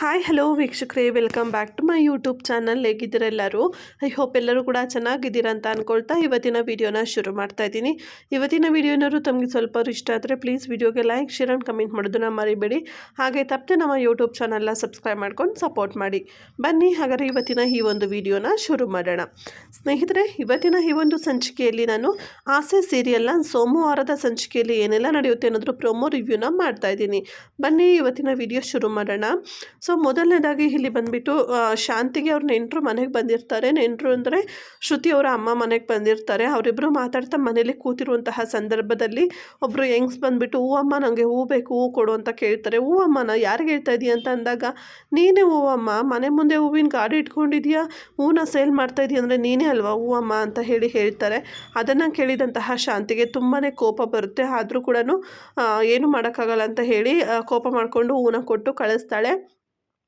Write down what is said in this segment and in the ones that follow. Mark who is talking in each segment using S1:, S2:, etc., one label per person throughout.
S1: Hi hello ವೀಕ್ಷಕರೇ. Welcome back to my YouTube channel ಹೇಗಿದ್ದೀರ ಎಲ್ಲರೂ? ಐ ಹೋಪ್ ಎಲ್ಲರೂ ಕೂಡ ಚೆನ್ನಾಗಿದ್ದೀರಾ ಅಂತ ಅಂದ್ಕೊಳ್ತಾ ಇವತ್ತಿನ ವೀಡಿಯೋನ ಶುರು ಮಾಡ್ತಾ ಇದ್ದೀನಿ. ಇವತ್ತಿನ ವೀಡಿಯೋ ಏನಾದ್ರು ತಮಗೆ ಸ್ವಲ್ಪ ಇಷ್ಟ ಆದರೆ ಪ್ಲೀಸ್ ವೀಡಿಯೋಗೆ ಲೈಕ್ ಶೇರ್ ಆ್ಯಂಡ್ ಕಮೆಂಟ್ ಮಾಡೋದನ್ನ ಮರಿಬೇಡಿ. ಹಾಗೆ ತಪ್ಪದೆ ನಮ್ಮ ಯೂಟ್ಯೂಬ್ ಚಾನಲ್ನ ಸಬ್ಸ್ಕ್ರೈಬ್ ಮಾಡ್ಕೊಂಡು ಸಪೋರ್ಟ್ ಮಾಡಿ. ಬನ್ನಿ, ಹಾಗಾದರೆ ಇವತ್ತಿನ ಈ ಒಂದು ವಿಡಿಯೋನ ಶುರು ಮಾಡೋಣ. ಸ್ನೇಹಿತರೆ, ಇವತ್ತಿನ ಈ ಒಂದು ಸಂಚಿಕೆಯಲ್ಲಿ ನಾನು ಆಸೆ ಸೀರಿಯಲ್ನ ಸೋಮವಾರದ ಸಂಚಿಕೆಯಲ್ಲಿ ಏನೆಲ್ಲ ನಡೆಯುತ್ತೆ ಅನ್ನೋದ್ರ ಪ್ರೊಮೋ ರಿವ್ಯೂನ ಮಾಡ್ತಾ ಇದ್ದೀನಿ. ಬನ್ನಿ, ಇವತ್ತಿನ ವಿಡಿಯೋ ಶುರು ಮಾಡೋಣ. ಸೊ ಮೊದಲನೇದಾಗಿ ಇಲ್ಲಿ ಬಂದುಬಿಟ್ಟು ಶಾಂತಿಗೆ ಅವ್ರ ನೆಂಟರು ಮನೆಗೆ ಬಂದಿರ್ತಾರೆ. ನೆಂಟರು ಅಂದರೆ ಶ್ರುತಿ ಅವರ ಅಮ್ಮ ಮನೆಗೆ ಬಂದಿರ್ತಾರೆ. ಅವರಿಬ್ಬರು ಮಾತಾಡ್ತಾ ಮನೇಲಿ ಕೂತಿರುವಂತಹ ಸಂದರ್ಭದಲ್ಲಿ ಒಬ್ಬರು ಹೆಂಗ್ಸ್ ಬಂದುಬಿಟ್ಟು, ಹೂ ಅಮ್ಮ ನನಗೆ ಹೂ ಬೇಕು, ಹೂ ಕೊಡು ಅಂತ ಕೇಳ್ತಾರೆ. ಹೂ ಅಮ್ಮನ, ಯಾರಿಗೆ ಹೇಳ್ತಾ ಇದೀಯ? ಅಂತ ಅಂದಾಗ, ನೀನೇ ಹೂವಮ್ಮ ಮನೆ ಮುಂದೆ ಹೂವಿನ ಗಾಡಿ ಇಟ್ಕೊಂಡಿದ್ಯಾ? ಹೂನ ಸೇಲ್ ಮಾಡ್ತಾ ಇದೀಯ ಅಂದರೆ ನೀನೇ ಅಲ್ವಾ ಹೂವಮ್ಮ ಅಂತ ಹೇಳಿ ಹೇಳ್ತಾರೆ. ಅದನ್ನು ಕೇಳಿದಂತಹ ಶಾಂತಿಗೆ ತುಂಬಾ ಕೋಪ ಬರುತ್ತೆ. ಆದರೂ ಕೂಡ ಏನು ಮಾಡೋಕ್ಕಾಗಲ್ಲ ಅಂತ ಹೇಳಿ ಕೋಪ ಮಾಡಿಕೊಂಡು ಹೂನ ಕೊಟ್ಟು ಕಳಿಸ್ತಾಳೆ.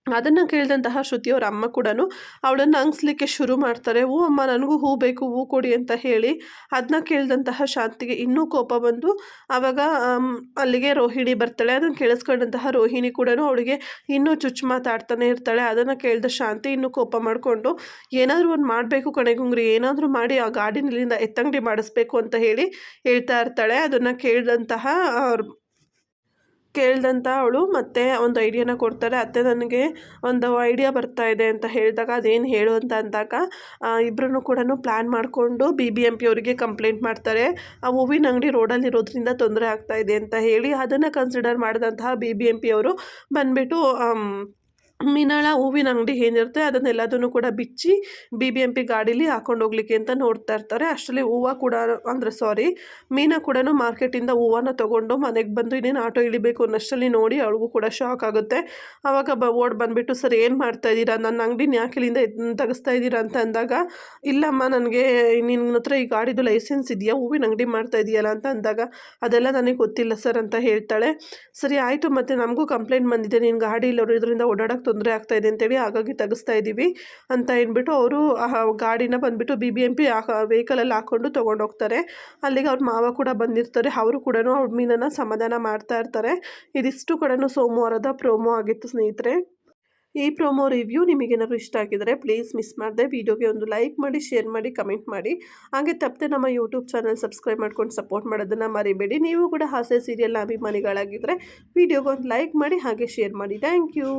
S1: ಅದನ್ನು ಕೇಳಿದಂತಹ ಶ್ರುತಿಯವ್ರ ಅಮ್ಮ ಕೂಡ ಅವಳನ್ನು ಅಂಗಿಸ್ಲಿಕ್ಕೆ ಶುರು ಮಾಡ್ತಾರೆ. ಹೂ ಅಮ್ಮ, ನನಗೂ ಹೂ ಬೇಕು, ಹೂ ಕೊಡಿ ಅಂತ ಹೇಳಿ ಅದನ್ನ ಕೇಳಿದಂತಹ ಶಾಂತಿಗೆ ಇನ್ನೂ ಕೋಪ ಬಂದು ಆವಾಗ ಅಲ್ಲಿಗೆ ರೋಹಿಣಿ ಬರ್ತಾಳೆ. ಅದನ್ನು ಕೇಳಿಸ್ಕೊಂಡಂತಹ ರೋಹಿಣಿ ಕೂಡ ಅವಳಿಗೆ ಇನ್ನೂ ಚುಚ್ಚು ಮಾತಾಡ್ತಾನೆ ಇರ್ತಾಳೆ. ಅದನ್ನು ಕೇಳಿದ ಶಾಂತಿ ಇನ್ನೂ ಕೋಪ ಮಾಡಿಕೊಂಡು, ಏನಾದರೂ ಒಂದು ಮಾಡಬೇಕು ಕಣೆಗುಂಗ್ರಿ ಏನಾದರೂ ಮಾಡಿ ಆ ಗಾಡಿನಲ್ಲಿಂದ ಎತ್ತಂಗಡಿ ಮಾಡಿಸ್ಬೇಕು ಅಂತ ಹೇಳಿ ಹೇಳ್ತಾ ಇರ್ತಾಳೆ. ಅದನ್ನು ಕೇಳಿದಂತಹ ಅವ್ರ ಕೇಳ್ದಂತ ಅವಳು ಮತ್ತೆ ಒಂದು ಐಡಿಯಾನ ಕೊಡ್ತಾರೆ. ಅತ್ತೆ ನನಗೆ ಒಂದು ಐಡಿಯಾ ಬರ್ತಾ ಇದೆ ಅಂತ ಹೇಳಿದಾಗ ಅದೇನು ಹೇಳು ಅಂತ ಅಂದಾಗ ಇಬ್ಬರೂ ಕೂಡ ಪ್ಲ್ಯಾನ್ ಮಾಡಿಕೊಂಡು ಬಿ ಬಿ ಎಂ ಪಿ ಅವರಿಗೆ ಕಂಪ್ಲೇಂಟ್ ಮಾಡ್ತಾರೆ. ಆ ಹೂವಿನ ಅಂಗಡಿ ರೋಡಲ್ಲಿ ಇರೋದ್ರಿಂದ ತೊಂದರೆ ಆಗ್ತಾ ಇದೆ ಅಂತ ಹೇಳಿ ಅದನ್ನು ಕನ್ಸಿಡರ್ ಮಾಡಿದಂತಹ ಬಿ ಬಿ ಎಂ ಪಿ ಅವರು ಬಂದುಬಿಟ್ಟು ಮೀನಾಳ ಹೂವಿನ ಅಂಗಡಿ ಏನಿರುತ್ತೆ ಅದನ್ನೆಲ್ಲದನ್ನು ಕೂಡ ಬಿಚ್ಚಿ ಬಿ ಬಿ ಎಂ ಪಿ ಗಾಡೀಲಿ ಹಾಕೊಂಡು ಹೋಗ್ಲಿಕ್ಕೆ ಅಂತ ನೋಡ್ತಾ ಇರ್ತಾರೆ. ಅಷ್ಟರಲ್ಲಿ ಹೂವು ಕೂಡ ಅಂದರೆ ಸಾರಿ ಮೀನಾ ಕೂಡ ಮಾರ್ಕೆಟಿಂದ ಹೂವನ್ನು ತೊಗೊಂಡು ಮನೆಗೆ ಬಂದು ಇನ್ನೇನು ಆಟೋ ಇಳಿಬೇಕು ಅನ್ನಷ್ಟರಲ್ಲಿ ನೋಡಿ ಅವಳಿಗೂ ಕೂಡ ಶಾಕ್ ಆಗುತ್ತೆ. ಆವಾಗ ಬ, ಓಡ್ ಬಂದುಬಿಟ್ಟು, ಸರ್, ಏನು ಮಾಡ್ತಾ ಇದ್ದೀರಾ? ನನ್ನ ಅಂಗಡಿನ ಯಾಕೆ ಇಲ್ಲಿಂದ ತೆಗೆಸ್ತಾ ಇದ್ದೀರಾ? ಅಂತ ಅಂದಾಗ, ಇಲ್ಲಮ್ಮ, ನನಗೆ ನಿನ್ನ ಹತ್ರ ಈ ಗಾಡಿದು ಲೈಸೆನ್ಸ್ ಇದೆಯಾ? ಹೂವಿನ ಅಂಗಡಿ ಮಾಡ್ತಾ ಇದೆಯಲ್ಲ ಅಂತ ಅಂದಾಗ, ಅದೆಲ್ಲ ನನಗೆ ಗೊತ್ತಿಲ್ಲ, ಸರ್, ಅಂತ ಹೇಳ್ತಾಳೆ. ಸರಿ, ಆಯಿತು, ಮತ್ತು ನಮಗೂ ಕಂಪ್ಲೇಂಟ್ ಬಂದಿದೆ. ನಿನ್ನ ಗಾಡಿ ಇಲ್ಲೋದ್ರಿಂದ ಓಡಾಡೋಕ್ಕೆ ತೊಂದರೆ ಆಗ್ತಾ ಇದೆ ಅಂತೇಳಿ ಹಾಗಾಗಿ ತೆಗೆಸ್ತಾ ಇದ್ದೀವಿ ಅಂತ ಹೇಳ್ಬಿಟ್ಟು ಅವರು ಗಾಡಿನ ಬಂದುಬಿಟ್ಟು ಬಿ ಬಿ ಎಂ ಪಿ ವೆಹಿಕಲಲ್ಲಿ ಹಾಕ್ಕೊಂಡು ತೊಗೊಂಡೋಗ್ತಾರೆ ಅಲ್ಲಿಗೆ ಅವ್ರ ಮಾವ ಕೂಡ ಬಂದಿರ್ತಾರೆ. ಅವರು ಕೂಡ ಅವ್ರ ಮೀನನ್ನು ಸಮಾಧಾನ ಮಾಡ್ತಾ ಇರ್ತಾರೆ. ಇದಿಷ್ಟು ಕೂಡ ಸೋಮವಾರದ ಪ್ರೋಮೋ ಆಗಿತ್ತು ಸ್ನೇಹಿತರೆ. ಈ ಪ್ರೋಮೋ ರಿವ್ಯೂ ನಿಮಗೇನಾದ್ರು ಇಷ್ಟ ಆಗಿದರೆ ಪ್ಲೀಸ್ ಮಿಸ್ ಮಾಡದೆ ವಿಡಿಯೋಗೆ ಒಂದು ಲೈಕ್ ಮಾಡಿ, ಶೇರ್ ಮಾಡಿ, ಕಮೆಂಟ್ ಮಾಡಿ. ಹಾಗೆ ತಪ್ಪದೆ ನಮ್ಮ ಯೂಟ್ಯೂಬ್ ಚಾನಲ್ ಸಬ್ಸ್ಕ್ರೈಬ್ ಮಾಡ್ಕೊಂಡು ಸಪೋರ್ಟ್ ಮಾಡೋದನ್ನು ಮರಿಬೇಡಿ. ನೀವು ಕೂಡ ಹಾಸ್ಯ ಸೀರಿಯಲ್ನ ಅಭಿಮಾನಿಗಳಾಗಿದ್ದರೆ ವಿಡಿಯೋಗೆ ಒಂದು ಲೈಕ್ ಮಾಡಿ, ಹಾಗೆ ಶೇರ್ ಮಾಡಿ. Thank you.